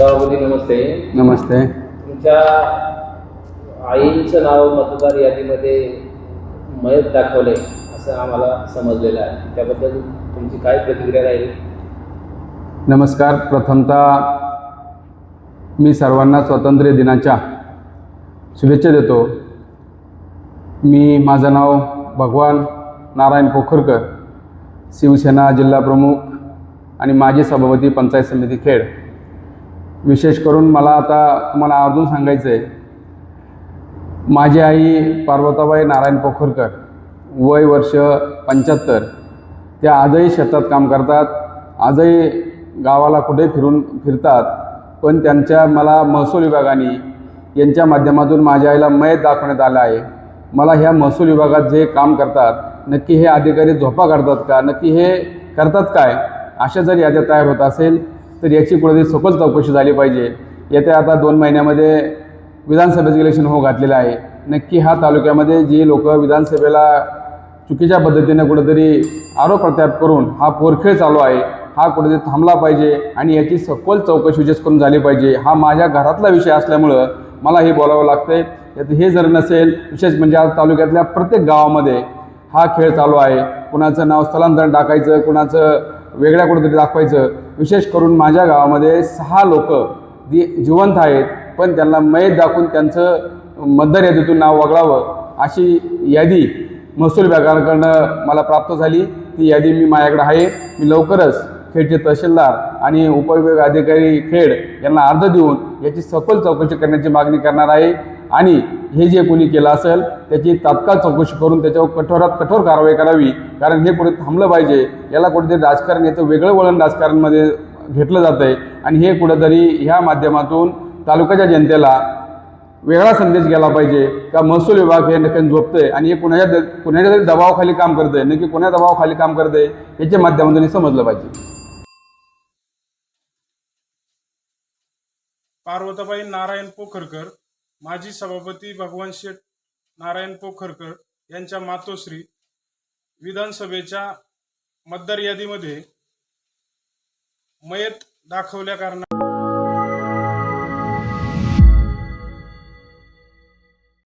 सभापती नमस्ते. नमस्ते. तुमच्या आईंचं नाव मतदार यादीमध्ये मयत दाखवले असं आम्हाला समजलेलं आहे. त्याबद्दल तुमची काय प्रतिक्रिया राहील? नमस्कार. प्रथमतः मी सर्वांना स्वातंत्र्य दिनाच्या शुभेच्छा देतो. मी माझं नाव भगवान नारायण पोखरकर शिवसेना जिल्हाप्रमुख आणि माजी सभापती पंचायत समिती खेड. विशेष करून मला आता तुम्हाला आवर्जून सांगायचं आहे माझी आई पार्वताबाई नारायण पोखरकर वय वर्ष पंच्याहत्तर. त्या आजही शेतात काम करतात आजही गावाला कुठे फिरून फिरतात पण त्यांच्या मला महसूल विभागाने यांच्या माध्यमातून माझ्या आईला मयत दाखवण्यात आलं आहे. मला ह्या महसूल विभागात जे काम करतात नक्की हे अधिकारी झोपा काढतात का नक्की हे करतात काय अशा जर याद्या तयार होत असेल तर याची कुठेतरी सखोल चौकशी झाली पाहिजे. येत्या आता दोन महिन्यामध्ये विधानसभेचं इलेक्शन हो घातलेलं आहे. नक्की हा तालुक्यामध्ये जी लोक विधानसभेला चुकीच्या पद्धतीने कुठेतरी आरोप प्रत्याप करून हा पोरखेळ चालू आहे हा कुठेतरी थांबला पाहिजे आणि याची सखोल चौकशी विशेष करून झाली पाहिजे. हा माझ्या घरातला विषय असल्यामुळं मला हे बोलावं लागतंय. तर हे जर नसेल विशेष म्हणजे आज तालुक्यातल्या प्रत्येक गावामध्ये हा खेळ चालू आहे. कुणाचं नाव स्थलांतरण टाकायचं कुणाचं वेगळ्या कुठेतरी दाखवायचं विशेष करून माझ्या गावामध्ये सहा लोक जी जिवंत आहेत पण त्यांना मयत दाखवून त्यांचं मतदार यादीतून नाव वगळावं अशी यादी महसूल विभागाकडनं मला प्राप्त झाली. ती यादी मी माझ्याकडे आहे. मी लवकरच खेडचे तहसीलदार आणि उपविभाग अधिकारी खेड यांना अर्ज देऊन याची सखोल चौकशी करण्याची मागणी करणार आहे. आणि हे जे कोणी केलं असेल त्याची तात्काळ चौकशी करून त्याच्यावर कठोरात कठोर कारवाई करावी कारण हे कुठे थांबलं पाहिजे याला कुठेतरी राजकारण याचं वेगळं वळण राजकारणमध्ये घेतलं जातं आहे आणि हे कुठेतरी ह्या माध्यमातून तालुक्याच्या जनतेला वेगळा संदेश गेला पाहिजे का महसूल विभाग हे नक्की झोपतंय आणि हे कुणाच्या द- कुणाच्या तरी दबावाखाली काम करतंय नक्की कोणा दबावाखाली काम करतंय याच्या माध्यमातून हे समजलं पाहिजे. पार्वताबाई नारायण पोखरकर माजी सभापती भगवान शेठ नारायण पोखरकर यांच्या मातोश्री विधानसभेच्या मतदार यादीमध्ये मयत दाखवल्या कारणाने